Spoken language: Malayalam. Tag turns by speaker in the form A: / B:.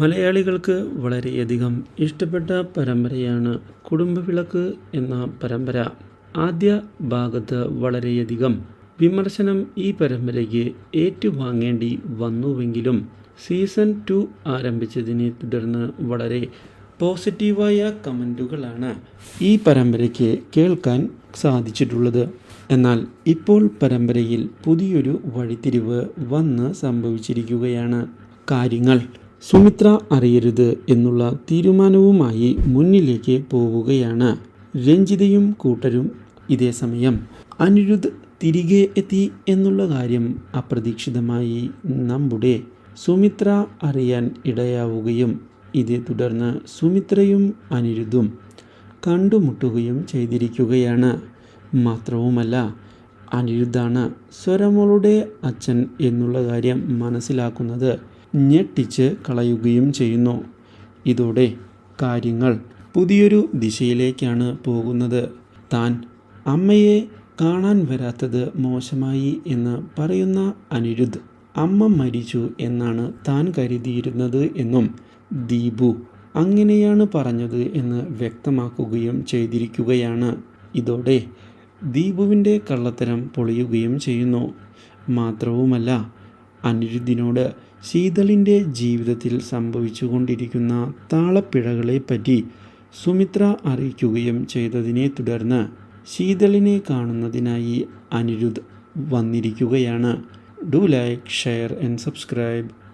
A: മലയാളികൾക്ക് വളരെയധികം ഇഷ്ടപ്പെട്ട പരമ്പരയാണ് കുടുംബവിളക്ക് എന്ന പരമ്പര. ആദ്യ ഭാഗത്ത് വളരെയധികം വിമർശനം ഈ പരമ്പരയ്ക്ക് ഏറ്റുവാങ്ങേണ്ടി വന്നുവെങ്കിലും സീസൺ ടു ആരംഭിച്ചതിനെ തുടർന്ന് വളരെ പോസിറ്റീവായ കമന്റുകളാണ് ഈ പരമ്പരയ്ക്ക് കേൾക്കാൻ സാധിച്ചിട്ടുള്ളത്. എന്നാൽ ഇപ്പോൾ പരമ്പരയിൽ പുതിയൊരു വഴിത്തിരിവ് വന്ന് സംഭവിച്ചിരിക്കുകയാണ്. കാര്യങ്ങൾ സുമിത്ര അറിയരുത് എന്നുള്ള തീരുമാനവുമായി മുന്നിലേക്ക് പോവുകയാണ്. രഞ്ജിതയും കൂട്ടരും ഇതേസമയം അനിരുദ്ധ് തിരികെ എത്തി എന്നുള്ള കാര്യം അപ്രതീക്ഷിതമായി നമ്മുടെ സുമിത്ര അറിയാൻ ഇടയാവുകയും ഇതേ തുടർന്ന് സുമിത്രയും അനിരുദ്ധും കണ്ടുമുട്ടുകയും ചെയ്തിരിക്കുകയാണ്. മാത്രവുമല്ല അനിരുദ്ധാണ് സ്വരമോളുടെ അച്ഛൻ എന്നുള്ള കാര്യം മനസ്സിലാക്കുന്നത് ഞെട്ടിച്ച് കളയുകയും ചെയ്യുന്നു. ഇതോടെ കാര്യങ്ങൾ പുതിയൊരു ദിശയിലേക്കാണ് പോകുന്നത്. താൻ അമ്മയെ കാണാൻ വരാത്തത് മോശമായി എന്ന് പറയുന്ന അനിരുദ്ധ് അമ്മ മരിച്ചു എന്നാണ് താൻ കരുതിയിരുന്നത് എന്നും ദീപു അങ്ങനെയാണ് പറഞ്ഞത് എന്ന് വ്യക്തമാക്കുകയും ചെയ്തിരിക്കുകയാണ്. ഇതോടെ ദീപുവിന്റെ കള്ളത്തരം പൊളിയുകയും ചെയ്യുന്നു. മാത്രവുമല്ല അനിരുദ്ധിനോട് ശീതളിന്റെ ജീവിതത്തിൽ സംഭവിച്ചുകൊണ്ടിരിക്കുന്ന താളപ്പിഴകളെപ്പറ്റി സുമിത്ര അറിയിക്കുകയും ചെയ്തതിനെ തുടർന്ന് ശീതളിനെ കാണുന്നതിനായി അനിരുദ്ധ് വന്നിരിക്കുകയാണ്. Do like share and subscribe